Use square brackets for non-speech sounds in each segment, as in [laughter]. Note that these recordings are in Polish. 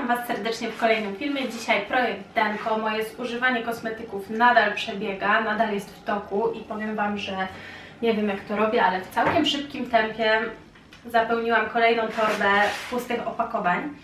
Witam Was serdecznie w kolejnym filmie. Dzisiaj projekt Denko. Moje zużywanie kosmetyków nadal przebiega, nadal jest w toku i powiem Wam, że nie wiem jak to robię, ale w całkiem szybkim tempie zapełniłam kolejną torbę pustych opakowań.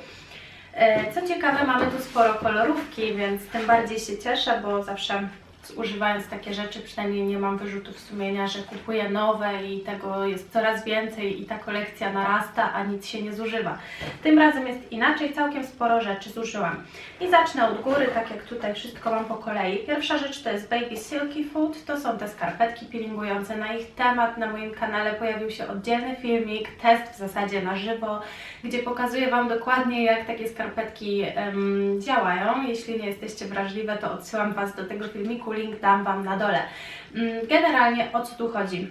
E, Co ciekawe, mamy tu sporo kolorówki, więc tym bardziej się cieszę, bo zawsze zużywając takie rzeczy przynajmniej nie mam wyrzutów sumienia, że kupuję nowe i tego jest coraz więcej i ta kolekcja narasta, a nic się nie zużywa. Tym razem jest inaczej, całkiem sporo rzeczy zużyłam. I zacznę od góry, tak jak tutaj wszystko mam po kolei. Pierwsza rzecz to jest Baby Silky Food, to są te skarpetki peelingujące. Na ich temat na moim kanale pojawił się oddzielny filmik, test w zasadzie na żywo, gdzie pokazuję Wam dokładnie jak takie skarpetki em, działają. Jeśli nie jesteście wrażliwe, to odsyłam Was do tego filmiku, link dam Wam na dole. Mm, Generalnie o co tu chodzi?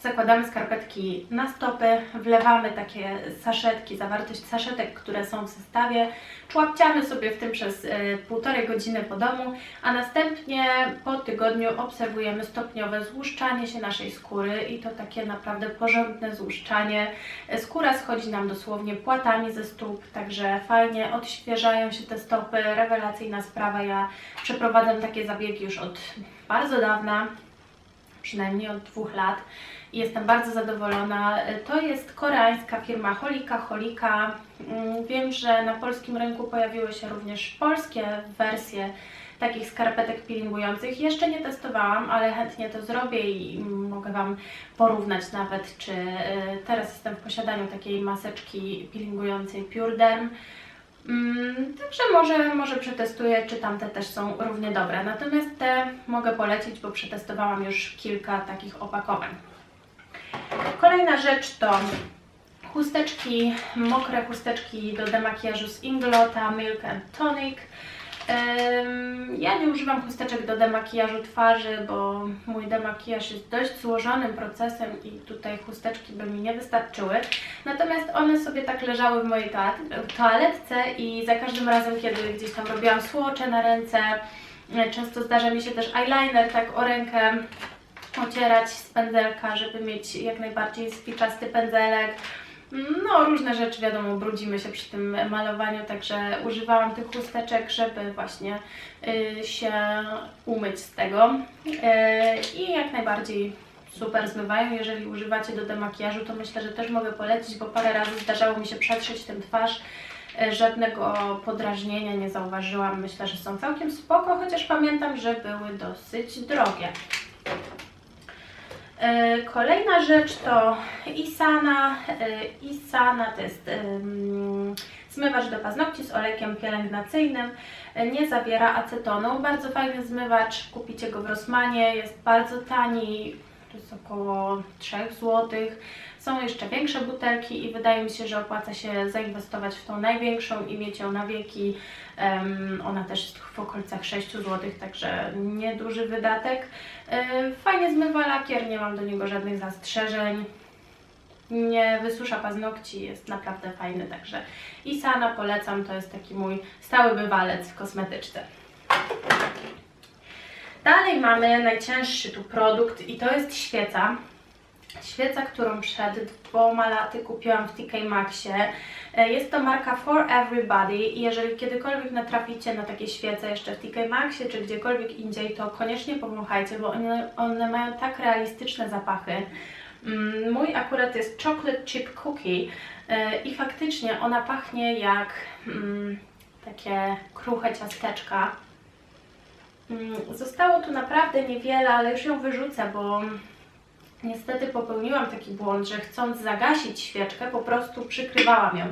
Zakładamy skarpetki na stopy, wlewamy takie saszetki, zawartość saszetek, które są w zestawie, człapciamy sobie w tym przez y, półtorej godziny po domu, a następnie po tygodniu obserwujemy stopniowe złuszczanie się naszej skóry i to takie naprawdę porządne złuszczanie. Skóra schodzi nam dosłownie płatami ze stóp, także fajnie odświeżają się te stopy, rewelacyjna sprawa. Ja przeprowadzam takie zabiegi już od bardzo dawna, przynajmniej od dwóch lat i jestem bardzo zadowolona. To jest koreańska firma Holika Holika. Mm, Wiem, że na polskim rynku pojawiły się również polskie wersje takich skarpetek peelingujących. Jeszcze nie testowałam, ale chętnie to zrobię i mogę Wam porównać nawet, czy y, teraz jestem w posiadaniu takiej maseczki peelingującej Pure Derm. Mm, Także może, może przetestuję, czy tamte też są równie dobre. Natomiast te mogę polecić, bo przetestowałam już kilka takich opakowań. Kolejna rzecz to chusteczki, mokre chusteczki do demakijażu z Inglota Milk and Tonic. Ja nie używam chusteczek do demakijażu twarzy, bo mój demakijaż jest dość złożonym procesem i tutaj chusteczki by mi nie wystarczyły. Natomiast one sobie tak leżały w mojej toa- toaletce i za każdym razem, kiedy gdzieś tam robiłam słocze na ręce, często zdarza mi się też eyeliner tak o rękę ocierać z pędzelka, żeby mieć jak najbardziej spiczasty pędzelek. No, różne rzeczy, wiadomo, brudzimy się przy tym malowaniu, także używałam tych chusteczek, żeby właśnie y, się umyć z tego. Y, I jak najbardziej super zmywają. Jeżeli używacie do demakijażu, to myślę, że też mogę polecić, bo parę razy zdarzało mi się przetrzeć tym twarz. Y, Żadnego podrażnienia nie zauważyłam. Myślę, że są całkiem spoko, chociaż pamiętam, że były dosyć drogie. E, Kolejna rzecz to Isana. E, Isana to jest zmywacz do paznokci z olejkiem pielęgnacyjnym. E, Nie zawiera acetonu. Bardzo fajny zmywacz. Kupicie go w Rossmanie. Jest bardzo tani. To jest około 3 zł. Są jeszcze większe butelki i wydaje mi się, że opłaca się zainwestować w tą największą i mieć ją na wieki. Em, Ona też jest w okolicach 6 zł, także nieduży wydatek. E, Fajnie zmywa lakier, nie mam do niego żadnych zastrzeżeń. Nie wysusza paznokci, jest naprawdę fajny, także Isana polecam, to jest taki mój stały bywalec w kosmetyczce. Dalej mamy najcięższy tu produkt i to jest świeca. Świeca, którą przed dwoma laty kupiłam w TK Maxie. E, Jest to marka For Everybody i jeżeli kiedykolwiek natraficie na takie świece jeszcze w TK Maxie czy gdziekolwiek indziej, to koniecznie powąchajcie, bo one, one mają tak realistyczne zapachy. Mm, Mój akurat jest Chocolate Chip Cookie e, i faktycznie ona pachnie jak mm, takie kruche ciasteczka. Mm, Zostało tu naprawdę niewiele, ale już ją wyrzucę, bo niestety popełniłam taki błąd, że chcąc zagasić świeczkę, po prostu przykrywałam ją.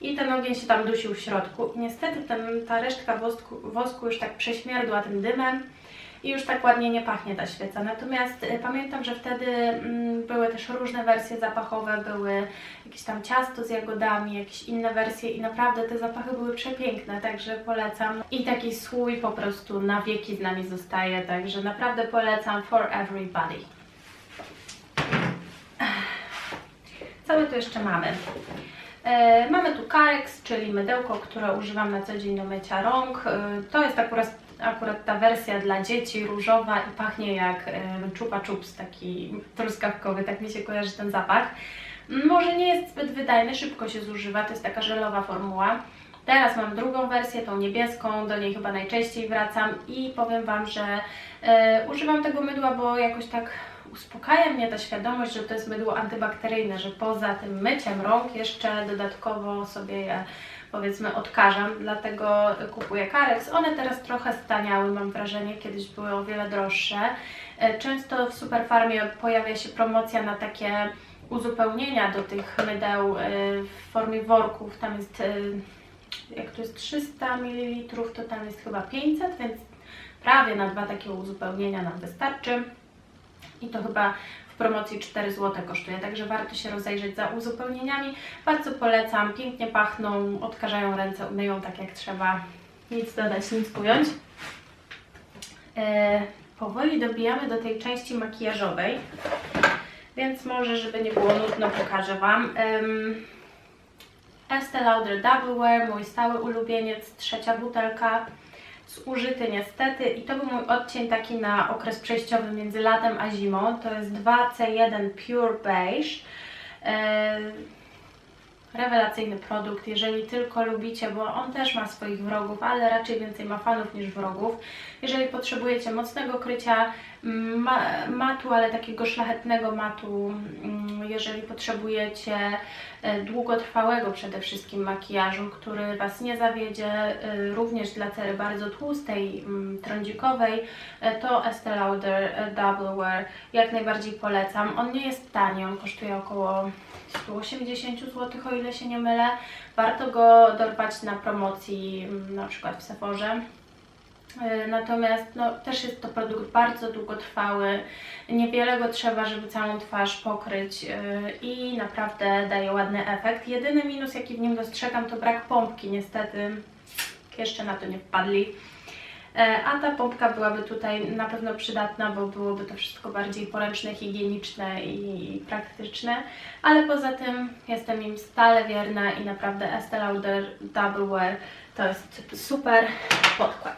I ten ogień się tam dusił w środku. I niestety ten, ta resztka wosku, wosku już tak prześmierdła tym dymem i już tak ładnie nie pachnie ta świeca. Natomiast y, pamiętam, że wtedy mm, były też różne wersje zapachowe, były jakieś tam ciasto z jagodami, jakieś inne wersje i naprawdę te zapachy były przepiękne, także polecam. I taki słój po prostu na wieki z nami zostaje, także naprawdę polecam for everybody. Co my tu jeszcze mamy? E, mamy tu Carex, czyli mydełko, które używam na co dzień do mycia rąk. E, to jest akurat, akurat ta wersja dla dzieci, różowa i pachnie jak e, chupa chups, taki truskawkowy, tak mi się kojarzy ten zapach. Może nie jest zbyt wydajny, szybko się zużywa, to jest taka żelowa formuła. Teraz mam drugą wersję, tą niebieską, do niej chyba najczęściej wracam i powiem Wam, że używam tego mydła, bo jakoś tak uspokaja mnie ta świadomość, że to jest mydło antybakteryjne, że poza tym myciem rąk jeszcze dodatkowo sobie je powiedzmy odkażam, dlatego kupuję Carex. One teraz trochę staniały, mam wrażenie, kiedyś były o wiele droższe. E, Często w Superfarmie pojawia się promocja na takie uzupełnienia do tych mydeł e, w formie worków. Tam jest, e, jak tu jest 300 ml, to tam jest chyba 500, więc prawie na dwa takie uzupełnienia nam wystarczy. I to chyba w promocji 4 zł kosztuje, także warto się rozejrzeć za uzupełnieniami. Bardzo polecam, pięknie pachną, odkażają ręce, umyją tak jak trzeba. Nic dodać, nic ująć. E, powoli dobijamy do tej części makijażowej, więc może, żeby nie było nudno, pokażę Wam. Em, Estee Lauder Double Wear, mój stały ulubieniec, trzecia butelka zużyty niestety i to był mój odcień taki na okres przejściowy między latem a zimą. To jest 2C1 Pure Beige. E, Rewelacyjny produkt, jeżeli tylko lubicie, bo on też ma swoich wrogów, ale raczej więcej ma fanów niż wrogów. Jeżeli potrzebujecie mocnego krycia mm, ma, matu, ale takiego szlachetnego matu, mm, jeżeli potrzebujecie e, długotrwałego przede wszystkim makijażu, który Was nie zawiedzie, e, również dla cery bardzo tłustej, mm, trądzikowej, e, to Estee Lauder Double Wear jak najbardziej polecam. On nie jest tani, on kosztuje około 180 zł, o ile się nie mylę. Warto go dorwać na promocji, mm, na przykład w Sephorze. E, Natomiast no, też jest to produkt bardzo długotrwały, niewiele go trzeba, żeby całą twarz pokryć e, i naprawdę daje ładny efekt. Jedyny minus, jaki w nim dostrzegam, to brak pompki. Niestety jeszcze na to nie wpadli. E, A ta pompka byłaby tutaj na pewno przydatna, bo byłoby to wszystko bardziej poręczne, higieniczne i praktyczne. Ale poza tym jestem im stale wierna i naprawdę Estee Lauder Double Wear to jest super podkład.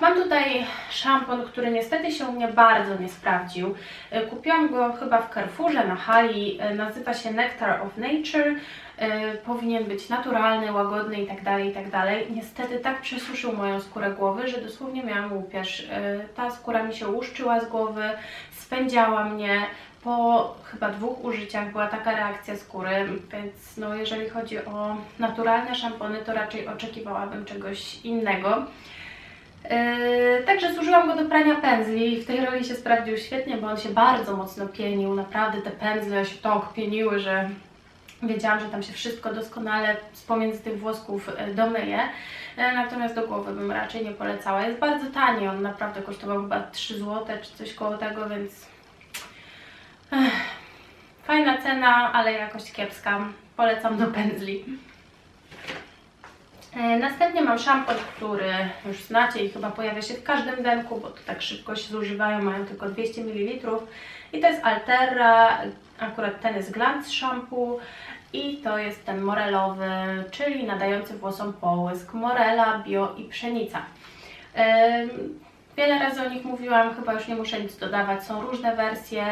Mam tutaj szampon, który niestety się u mnie bardzo nie sprawdził. E, Kupiłam go chyba w Carrefourze na hali. E, Nazywa się Nectar of Nature. E, Powinien być naturalny, łagodny i tak dalej, i tak. Niestety tak przesuszył moją skórę głowy, że dosłownie miałam łupież. E, Ta skóra mi się łuszczyła z głowy, spędziała mnie. Po chyba dwóch użyciach była taka reakcja skóry, więc no jeżeli chodzi o naturalne szampony, to raczej oczekiwałabym czegoś innego. Yy, także zużyłam go do prania pędzli i w tej roli się sprawdził świetnie, bo on się bardzo mocno pienił. Naprawdę te pędzle się tak pieniły, że wiedziałam, że tam się wszystko doskonale z pomiędzy tych włosków e, domyje. E, Natomiast do głowy bym raczej nie polecała. Jest bardzo tani, on naprawdę kosztował chyba 3 zł czy coś koło tego, więc fajna cena, ale jakość kiepska. Polecam do pędzli. E, Następnie mam szampon, który już znacie i chyba pojawia się w każdym denku, bo to tak szybko się zużywają, mają tylko 200 ml. I to jest Altera, akurat ten jest Glance Shampoo i to jest ten morelowy, czyli nadający włosom połysk. Morela, bio i pszenica. Wiele razy o nich mówiłam, chyba już nie muszę nic dodawać. Są różne wersje.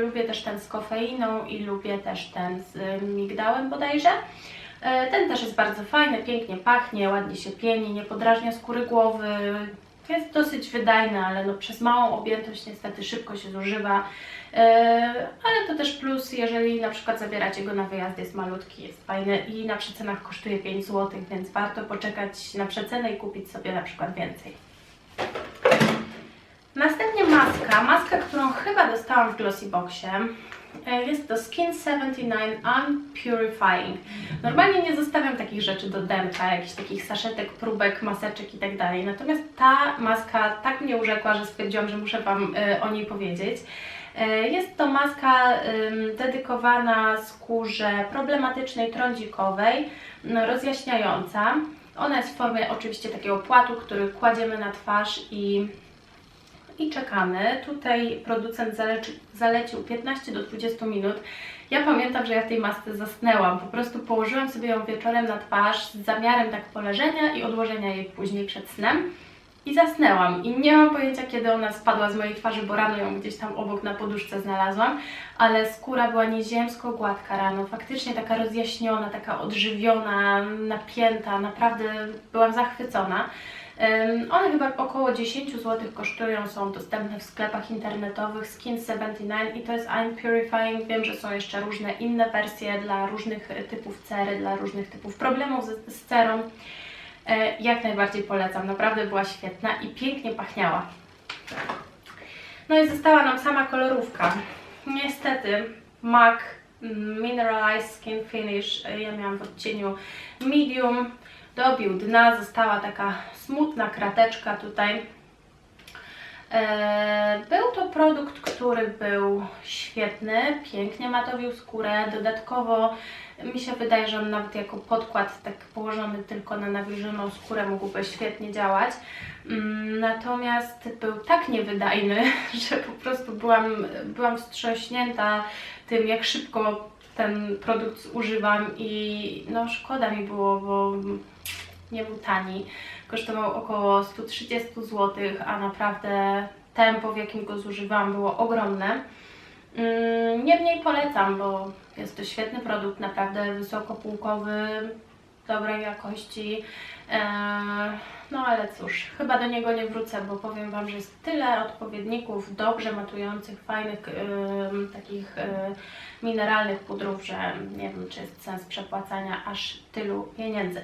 Lubię też ten z kofeiną i lubię też ten z migdałem bodajże. E, Ten też jest bardzo fajny, pięknie pachnie, ładnie się pieni, nie podrażnia skóry głowy. Jest dosyć wydajny, ale no przez małą objętość niestety szybko się zużywa. E, Ale to też plus, jeżeli na przykład zabieracie go na wyjazd, jest malutki, jest fajny i na przecenach kosztuje 5 zł, więc warto poczekać na przecenę i kupić sobie na przykład więcej. Następnie maska, maska, którą chyba dostałam w Glossyboxie. E, Jest to Skin 79 Unpurifying. Normalnie nie zostawiam takich rzeczy do demka, jakichś takich saszetek, próbek, maseczek i tak dalej. Natomiast ta maska tak mnie urzekła, że stwierdziłam, że muszę Wam e, o niej powiedzieć. E, Jest to maska dedykowana skórze problematycznej, trądzikowej, rozjaśniająca. Ona jest w formie oczywiście takiego płatu, który kładziemy na twarz i i czekamy. Tutaj producent zaleci, zalecił 15 do 20 minut. Ja pamiętam, że ja w tej masce zasnęłam. Po prostu położyłam sobie ją wieczorem na twarz z zamiarem tak poleżenia i odłożenia jej później przed snem. I zasnęłam. I nie mam pojęcia, kiedy ona spadła z mojej twarzy, bo rano ją gdzieś tam obok na poduszce znalazłam, ale skóra była nieziemsko gładka rano, faktycznie taka rozjaśniona, taka odżywiona, napięta, naprawdę byłam zachwycona. One chyba około 10 zł kosztują, są dostępne w sklepach internetowych Skin 79 i to jest I'm Purifying. Wiem, że są jeszcze różne inne wersje dla różnych typów cery, dla różnych typów problemów z, z cerą. E, Jak najbardziej polecam, naprawdę była świetna i pięknie pachniała. No i została nam sama kolorówka. Niestety MAC mm, Mineralized Skin Finish, e, ja miałam w odcieniu medium, dobił dna, została taka smutna krateczka tutaj. E, Był to produkt, który był świetny, pięknie matowił skórę, dodatkowo mi się wydaje, że on nawet jako podkład tak położony tylko na nawilżoną skórę mógłby świetnie działać. Mm, Natomiast był tak niewydajny, [laughs] że po prostu byłam, byłam wstrząśnięta tym, jak szybko ten produkt zużywam i no szkoda mi było, bo nie był tani. Kosztował około 130 zł, a naprawdę tempo, w jakim go zużywałam, było ogromne. Mm, Niemniej polecam, bo jest to świetny produkt, naprawdę wysokopółkowy, dobrej jakości. Eee, No ale cóż, chyba do niego nie wrócę, bo powiem Wam, że jest tyle odpowiedników dobrze matujących, fajnych, em, takich e, mineralnych pudrów, że nie wiem, czy jest sens przepłacania aż tylu pieniędzy.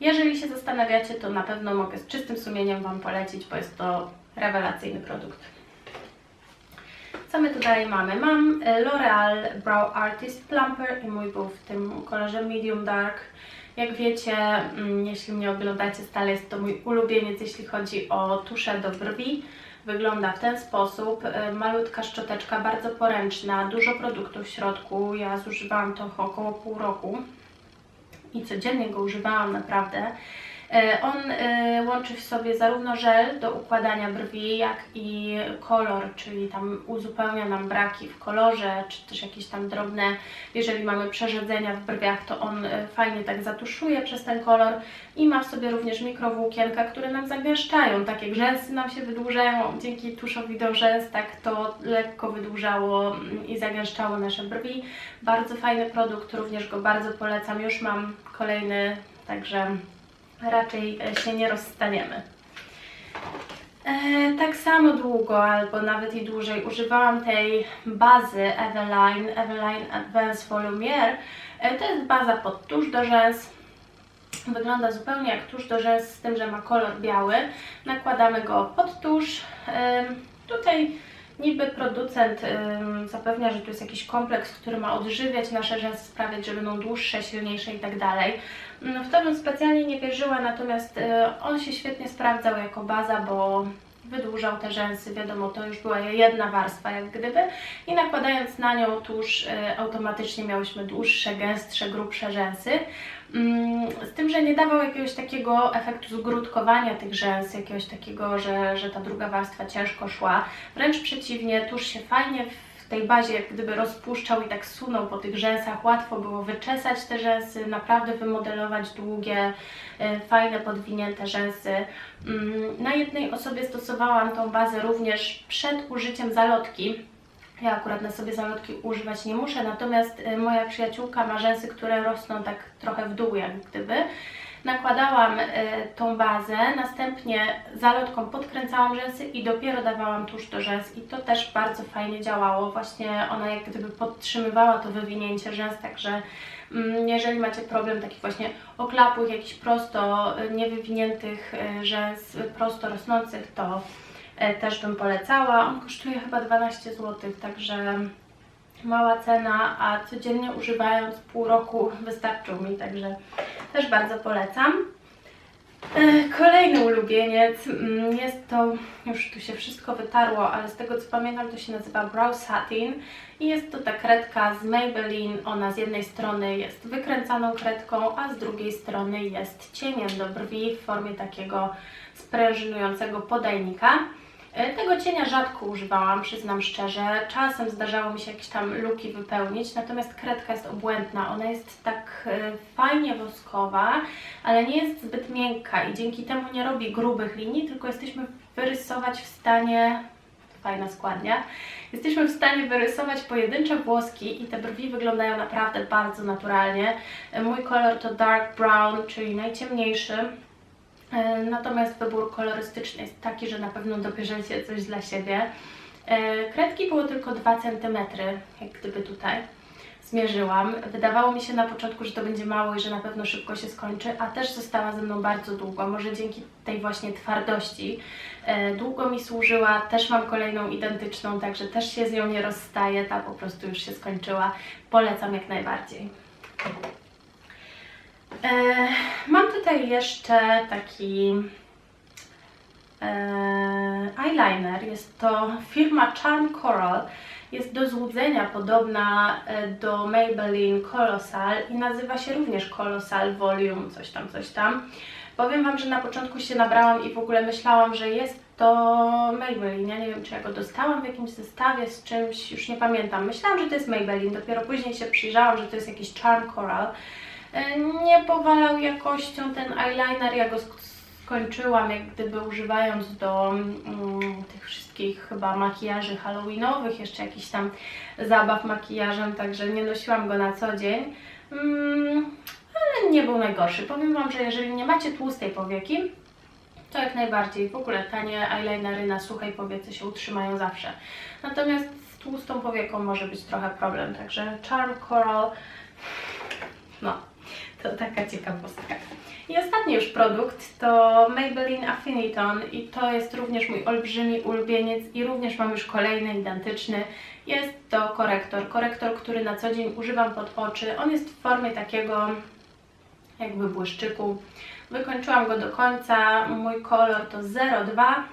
Jeżeli się zastanawiacie, to na pewno mogę z czystym sumieniem Wam polecić, bo jest to rewelacyjny produkt. Co my tutaj mamy? Mam e, L'Oreal Brow Artist Plumper i mój był w tym kolorze medium dark. Jak wiecie, mm, jeśli mnie oglądacie stale, jest to mój ulubieniec, jeśli chodzi o tuszę do brwi. Wygląda w ten sposób. E, Malutka szczoteczka, bardzo poręczna, dużo produktów w środku. Ja zużywałam to około pół roku i codziennie go używałam naprawdę. E, On e, łączy w sobie zarówno żel do układania brwi, jak i kolor, czyli tam uzupełnia nam braki w kolorze, czy też jakieś tam drobne, jeżeli mamy przerzedzenia w brwiach, to on e, fajnie tak zatuszuje przez ten kolor i ma w sobie również mikrowłókienka, które nam zagęszczają, tak jak rzęsy nam się wydłużają dzięki tuszowi do rzęs, tak to lekko wydłużało mm, i zagęszczało nasze brwi. Bardzo fajny produkt, również go bardzo polecam, już mam kolejny, także raczej e, się nie rozstaniemy. E, tak samo długo, albo nawet i dłużej używałam tej bazy Eveline, Eveline Advanced Volumier. E, to jest baza pod tusz do rzęs. Wygląda zupełnie jak tusz do rzęs, z tym, że ma kolor biały. Nakładamy go pod tusz. Tutaj niby producent zapewnia, że tu jest jakiś kompleks, który ma odżywiać nasze rzęsy, sprawiać, że będą dłuższe, silniejsze i tak. No, w to bym specjalnie nie wierzyła, natomiast y, on się świetnie sprawdzał jako baza, bo wydłużał te rzęsy, wiadomo, to już była jedna warstwa jak gdyby i nakładając na nią tuż y, automatycznie miałyśmy dłuższe, gęstsze, grubsze rzęsy. Mm, Z tym, że nie dawał jakiegoś takiego efektu zgrudkowania tych rzęs, jakiegoś takiego, że, że ta druga warstwa ciężko szła. Wręcz przeciwnie, tuż się fajnie w tej bazie jak gdyby rozpuszczał i tak sunął po tych rzęsach. Łatwo było wyczesać te rzęsy, naprawdę wymodelować długie, e, fajne, podwinięte rzęsy. Mm, Na jednej osobie stosowałam tą bazę również przed użyciem zalotki. Ja akurat na sobie zalotki używać nie muszę, natomiast y, moja przyjaciółka ma rzęsy, które rosną tak trochę w dół jak gdyby. Nakładałam y, tą bazę, następnie zalotką podkręcałam rzęsy i dopiero dawałam tusz do rzęs i to też bardzo fajnie działało. Właśnie ona jak gdyby podtrzymywała to wywinięcie rzęs, także mm, jeżeli macie problem takich właśnie oklapłych, jakichś prosto y, niewywiniętych y, rzęs, prosto rosnących, to e, też bym polecała. On kosztuje chyba 12 zł, także mała cena, a codziennie używając pół roku wystarczył mi, także też bardzo polecam. E, Kolejny ulubieniec, mm, jest to, już tu się wszystko wytarło, ale z tego co pamiętam to się nazywa Brow Satin i jest to ta kredka z Maybelline, ona z jednej strony jest wykręcaną kredką, a z drugiej strony jest cieniem do brwi w formie takiego sprężynującego podajnika. E, Tego cienia rzadko używałam, przyznam szczerze. Czasem zdarzało mi się jakieś tam luki wypełnić, natomiast kredka jest obłędna. Ona jest tak e, fajnie woskowa, ale nie jest zbyt miękka i dzięki temu nie robi grubych linii, tylko jesteśmy wyrysować w stanie fajna składnia. Jesteśmy w stanie wyrysować pojedyncze włoski i te brwi wyglądają naprawdę bardzo naturalnie. E, Mój kolor to dark brown, czyli najciemniejszy. E, Natomiast wybór kolorystyczny jest taki, że na pewno dobierzecie coś dla siebie. E, Kredki było tylko 2 cm, jak gdyby tutaj zmierzyłam. Wydawało mi się na początku, że to będzie mało i że na pewno szybko się skończy, a też została ze mną bardzo długo. Może dzięki tej właśnie twardości e, długo mi służyła. Też mam kolejną identyczną, także też się z nią nie rozstaję. Ta po prostu już się skończyła. Polecam jak najbardziej. E, mam tutaj jeszcze taki e, eyeliner. Jest to firma Charm Coral. Jest do złudzenia podobna e, do Maybelline Colossal i nazywa się również Colossal Volume, coś tam, coś tam. Powiem Wam, że na początku się nabrałam i w ogóle myślałam, że jest to Maybelline. Ja nie wiem, czy ja go dostałam w jakimś zestawie z czymś, już nie pamiętam. Myślałam, że to jest Maybelline, dopiero później się przyjrzałam, że to jest jakiś Charm Coral. E, Nie powalał jakością ten eyeliner, ja go sk- skończyłam jak gdyby używając do mm, tych wszystkich chyba makijaży halloweenowych, jeszcze jakichś tam zabaw makijażem, także nie nosiłam go na co dzień. Mm, ale nie był najgorszy. Powiem Wam, że jeżeli nie macie tłustej powieki, to jak najbardziej. W ogóle tanie eyelinery na suchej powiece się utrzymają zawsze. Natomiast z tłustą powieką może być trochę problem, także Charm Coral, no, to taka ciekawostka. I ostatni już produkt to Maybelline Affiniton i to jest również mój olbrzymi ulubieniec i również mam już kolejny identyczny. Jest to korektor, korektor, który na co dzień używam pod oczy. On jest w formie takiego jakby błyszczyku. Wykończyłam go do końca. Mój kolor to 02.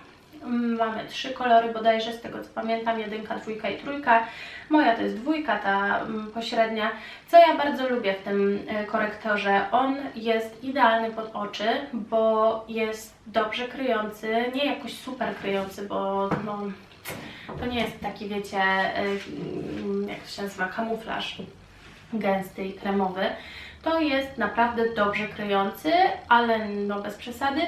Mamy trzy kolory bodajże, z tego co pamiętam, jedynka, dwójka i trójka. Moja to jest dwójka, ta mm, pośrednia. Co ja bardzo lubię w tym e, korektorze, on jest idealny pod oczy, bo jest dobrze kryjący, nie jakoś super kryjący, bo no, to nie jest taki, wiecie, e, mm, jak to się nazywa, kamuflaż gęsty i kremowy. To jest naprawdę dobrze kryjący, ale no bez przesady,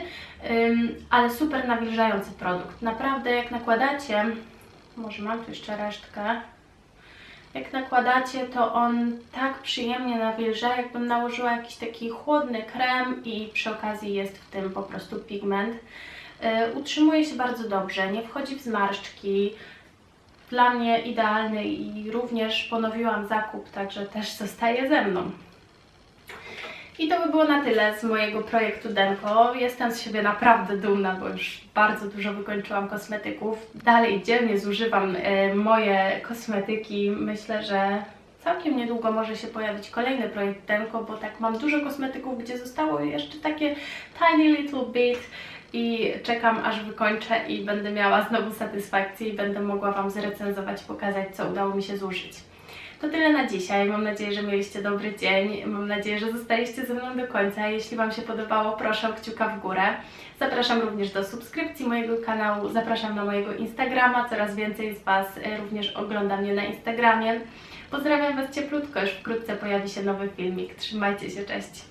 ale super nawilżający produkt. Naprawdę jak nakładacie, może mam tu jeszcze resztkę, jak nakładacie, to on tak przyjemnie nawilża, jakbym nałożyła jakiś taki chłodny krem i przy okazji jest w tym po prostu pigment. Yy, utrzymuje się bardzo dobrze, nie wchodzi w zmarszczki. Dla mnie idealny i również ponowiłam zakup, także też [laughs] zostaje ze mną. I to by było na tyle z mojego projektu Denko. Jestem z siebie naprawdę dumna, bo już bardzo dużo wykończyłam kosmetyków. Dalej dzielnie zużywam e, moje kosmetyki. Myślę, że całkiem niedługo może się pojawić kolejny projekt Denko, bo tak mam dużo kosmetyków, gdzie zostało jeszcze takie tiny little bit i czekam aż wykończę i będę miała znowu satysfakcję i będę mogła Wam zrecenzować, pokazać co udało mi się zużyć. To tyle na dzisiaj. Mam nadzieję, że mieliście dobry dzień. Mam nadzieję, że zostaliście ze mną do końca. Jeśli Wam się podobało, proszę o kciuka w górę. Zapraszam również do subskrypcji mojego kanału. Zapraszam na mojego Instagrama. Coraz więcej z Was e, również ogląda mnie na Instagramie. Pozdrawiam Was cieplutko. Już wkrótce pojawi się nowy filmik. Trzymajcie się. Cześć.